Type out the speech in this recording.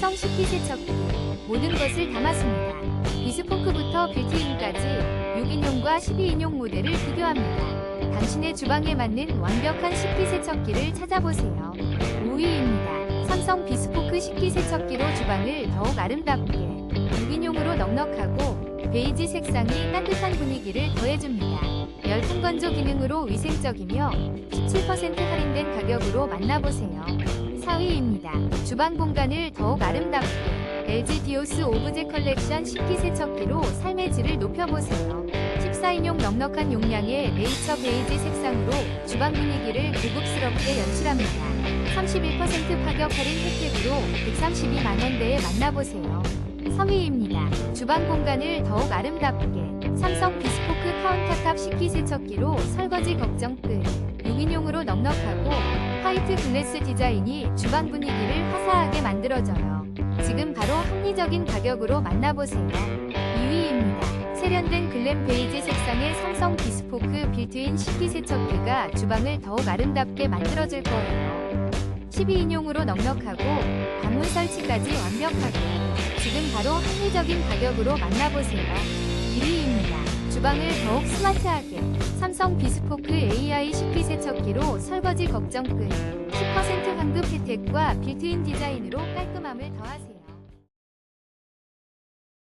삼성 식기 세척기 모든 것을 담았습니다. 비스포크부터 빌트인까지 6인용과 12인용 모델을 비교합니다. 당신의 주방에 맞는 완벽한 식기 세척기를 찾아보세요. 5위입니다. 삼성 비스포크 식기 세척기로 주방을 더욱 아름답게 6인용으로 넉넉하고 베이지 색상이 따뜻한 분위기를 더해줍니다. 열풍 건조 기능으로 위생적이며 17% 할인된 가격으로 만나보세요. 4위입니다. 주방 공간을 더욱 아름답게 LG 디오스 오브제 컬렉션 식기 세척기로 삶의 질을 높여보세요. 14인용 넉넉한 용량의 네이처 베이지 색상으로 주방 분위기를 고급스럽게 연출합니다. 31% 파격 할인 혜택으로 132만원대에 만나보세요. 3위입니다. 주방 공간을 더욱 아름답게 삼성 비스포크 카운터탑 식기세척기로 설거지 걱정 끝 6인용으로 넉넉하고 화이트 글래스 디자인이 주방 분위기를 화사하게 만들어줘요. 지금 바로 합리적인 가격으로 만나보세요. 2위입니다. 세련된 글램 베이지 색상의 삼성 비스포크 빌트인 식기세척기가 주방을 더욱 아름답게 만들어줄 거예요. 12인용으로 넉넉하고 방문 설치까지 완벽하게 지금 바로 합리적인 가격으로 만나보세요. 1위입니다. 주방을 더욱 스마트하게 삼성 비스포크 AI 식기 세척기로 설거지 걱정 끝 10% 환급 혜택과 빌트인 디자인으로 깔끔함을 더하세요.